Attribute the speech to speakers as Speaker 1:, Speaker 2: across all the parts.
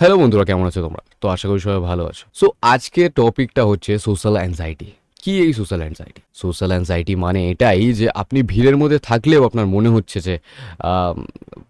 Speaker 1: Hello বন্ধুরা, কেমন আছো তোমরা? তো আশা করি সবাই ভালো আছো। সো আজকে টপিকটা হচ্ছে সোশ্যাল অ্যাংজাইটি কি এই সোশ্যাল অ্যাংজাইটি সোশ্যাল অ্যাংজাইটি মানে এটাই যে আপনি ভিড়ের মধ্যে থাকলেও আপনার মনে হচ্ছে যে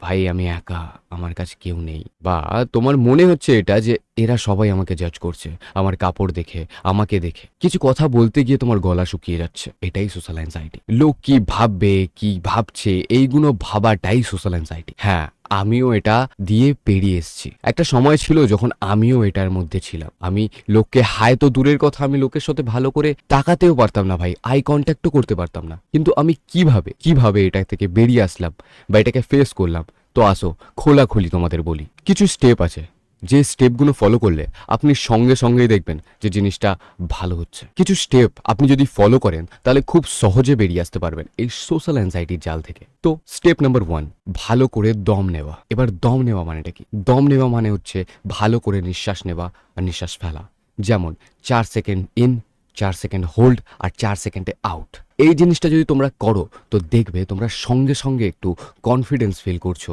Speaker 1: ভাই আমি একা, আমার কাছে কেউ নেই। বা তোমার মনে হচ্ছে এটা যে এরা সবাই আমাকে জাজ করছে, আমার কাপড় দেখে, আমাকে দেখে। কিছু কথা বলতে গিয়ে তোমার গলা শুকিয়ে যাচ্ছে। এটাই সোশ্যাল অ্যাংজাইটি লোক কি ভাববে, কি ভাবছে, এইগুলো ভাবাটাই সোশ্যাল অ্যাংজাইটি হ্যাঁ আমিও এটা দিয়ে পেরিয়ে এসেছি। একটা সময় ছিল যখন আমিও এটার মধ্যে ছিলাম। আমি লোককে, হায় তো দূরের কথা, আমি লোকের সাথে ভালো করে তাকাতেও পারতাম না ভাই আই কন্ট্যাক্টও করতে পারতাম না। কিন্তু আমি কীভাবে কীভাবে এটা থেকে বেরিয়ে আসলাম বা এটাকে ফেস করলাম? তো আসো, খোলাখুলি তোমাদের বলি। কিছু স্টেপ আছে। যে স্টেপগুলো ফলো করলে আপনি সঙ্গে সঙ্গেই দেখবেন যে জিনিসটা ভালো হচ্ছে। কিছু স্টেপ আপনি যদি ফলো করেন, তাহলে খুব সহজে বেরিয়ে আসতে পারবেন এই সোশ্যাল অ্যাংজাইটির জাল থেকে। তো স্টেপ নাম্বার ওয়ান ভালো করে দম নেওয়া। এবার দম নেওয়া মানেটা কি? দম নেওয়া মানে হচ্ছে ভালো করে নিঃশ্বাস নেওয়া আর নিঃশ্বাস ফেলা। যেমন, চার সেকেন্ড ইন চার সেকেন্ড হোল্ড আর চার সেকেন্ডে আউট এই জিনিসটা যদি তোমরা করো, তো দেখবে তোমরা সঙ্গে সঙ্গে একটু কনফিডেন্স ফিল করছ।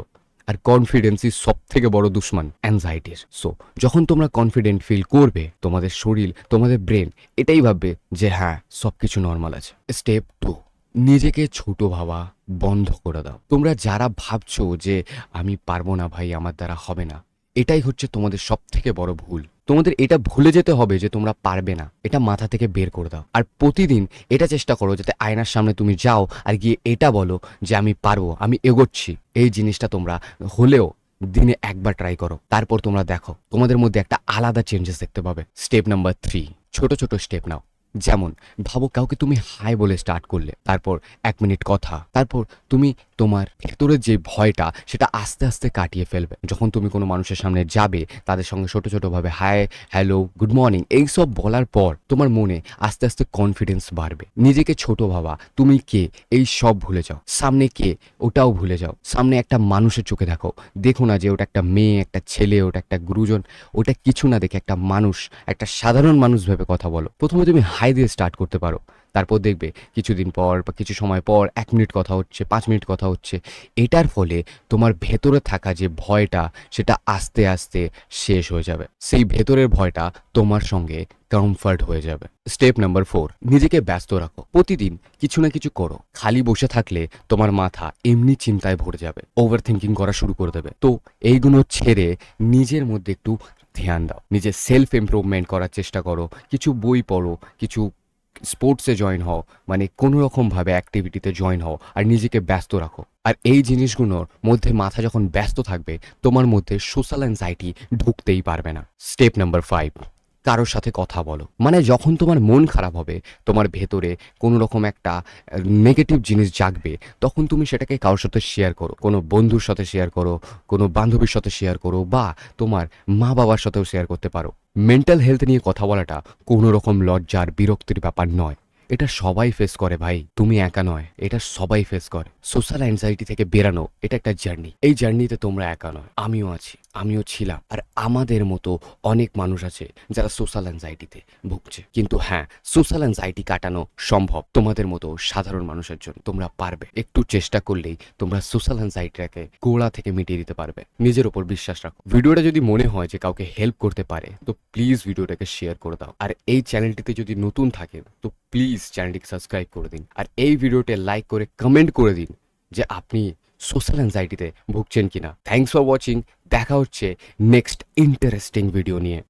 Speaker 1: আর কনফিডেন্সই সব থেকে বড় দুশ্মন অ্যাংজাইটির সো যখন তোমরা কনফিডেন্ট ফিল করবে, তোমাদের শরীর, তোমাদের ব্রেন এটাই ভাববে যে হ্যাঁ সব কিছু নর্মাল আছে। স্টেপ টু নিজেকে ছোট ভাবা বন্ধ করে দাও। তোমরা যারা ভাবছ যে, আমি পারব না ভাই, আমার দ্বারা হবে না এটাই হচ্ছে তোমাদের সব থেকে বড় ভুল। তোমাদের এটা ভুলে যেতে হবে যে তোমরা পারবে না। এটা মাথা থেকে বের করে দাও। আর প্রতিদিন এটা চেষ্টা করো যাতে আয়নার সামনে তুমি যাও আর গিয়ে এটা বলো যে আমি পারব, আমি এগোচ্ছি। এই জিনিসটা তোমরা হলেও দিনে একবার ট্রাই করো। তারপর তোমরা দেখো। তোমাদের মধ্যে একটা আলাদা চেঞ্জেস দেখতে পাবে। স্টেপ নাম্বার থ্রি ছোট ছোট স্টেপ নাও। যেমন, ভাবো কাউকে তুমি হাই বলে স্টার্ট করলে, তারপর এক মিনিট কথা, তারপর তুমি তোমার ভেতরের যে ভয়টা, সেটা আস্তে আস্তে কাটিয়ে ফেলবে। যখন তুমি কোনো মানুষের সামনে যাবে, তাদের সঙ্গে ছোট ছোটোভাবে হাই হ্যালো গুড মর্নিং এইসব বলার পর তোমার মনে আস্তে আস্তে কনফিডেন্স বাড়বে। নিজেকে ছোট ভাবা, তুমি কে, এই সব ভুলে যাও। সামনে কে, ওটাও ভুলে যাও। সামনে একটা মানুষের চোখে দেখো। দেখো না যে ওটা একটা মেয়ে, একটা ছেলে, ওটা একটা গুরুজন, ওটা কিছু না দেখে একটা মানুষ, একটা সাধারণ মানুষ ভেবে কথা বলো। প্রথমে তুমি হাই দিয়ে স্টার্ট করতে পারো। তারপর দেখবে কিছুদিন পর বা কিছু সময় পর এক মিনিট কথা হচ্ছে, পাঁচ মিনিট কথা হচ্ছে। এটার ফলে তোমার ভেতরে থাকা যে ভয়টা, সেটা আস্তে আস্তে শেষ হয়ে যাবে। সেই ভেতরের ভয়টা তোমার সঙ্গে কমফর্ট হয়ে যাবে। স্টেপ নাম্বার ফোর নিজেকে ব্যস্ত রাখো। প্রতিদিন কিছু না কিছু করো। খালি বসে থাকলে তোমার মাথা এমনি চিন্তায় ভরে যাবে। ওভার থিঙ্কিং করা শুরু করে দেবে। তো এইগুলো ছেড়ে নিজের মধ্যে একটু ধ্যান দাও। নিজের সেলফ ইমপ্রুভমেন্ট করার চেষ্টা করো। কিছু বই পড়ো, কিছু স্পোর্টসে জয়েন হও মানে কোনো রকমভাবে অ্যাক্টিভিটিতে জয়েন হও আর নিজেকে ব্যস্ত রাখো। আর এই জিনিসগুলোর মধ্যে মাথা যখন ব্যস্ত থাকবে, তোমার মধ্যে সোশ্যাল অ্যাংজাইটি ঢুকতেই পারবে না। স্টেপ নাম্বার ফাইভ কারোর সাথে কথা বলো। মানে যখন তোমার মন খারাপ হবে, তোমার ভেতরে কোনো রকম একটা নেগেটিভ জিনিস জাগবে, তখন তুমি সেটাকে কারোর সাথে শেয়ার করো। কোনো বন্ধুর সাথে শেয়ার করো, কোনো বান্ধবীর সাথে শেয়ার করো, বা তোমার মা বাবার সাথেও শেয়ার করতে পারো। মেন্টাল হেলথ নিয়ে কথা বলাটা কোনো রকম লজ্জার, বিরক্তির ব্যাপার নয়। এটা সবাই ফেস করে ভাই, তুমি একা নয়, এটা সবাই ফেস করে। সোশ্যাল অ্যাংজাইটি থেকে বেরানো, এটা একটা জার্নি এই জার্নিতে তোমরা একা নয়, আমিও আছি। আমিও ছিলাম। আর আমাদের মতো অনেক মানুষ আছে যারা সোশ্যাল অ্যাংজাইটিতে ভুগছে। কিন্তু হ্যাঁ সোশ্যাল অ্যাংজাইটি কাটানো সম্ভব। তোমাদের মতো সাধারণ মানুষের জন্য তোমরা পারবে। একটু চেষ্টা করলেই তোমরা সোশ্যাল অ্যাংজাইটিটাকে গোড়া থেকে মিটিয়ে দিতে পারবে। নিজের ওপর বিশ্বাস রাখো। ভিডিওটা যদি মনে হয় যে কাউকে হেল্প করতে পারে, তো প্লিজ ভিডিওটাকে শেয়ার করে দাও। আর এই চ্যানেলটিতে যদি নতুন থাকে, তো প্লিজ চ্যানেলটিকে সাবস্ক্রাইব করে দিন। আর এই ভিডিওতে লাইক করে কমেন্ট করে দিন যে আপনি সোশ্যাল অ্যাংজাইটিতে ভুগছেন কিনা? থ্যাংকস ফর ওয়াচিং দেখা হচ্ছে নেক্সট ইন্টারেস্টিং ভিডিও নিয়ে।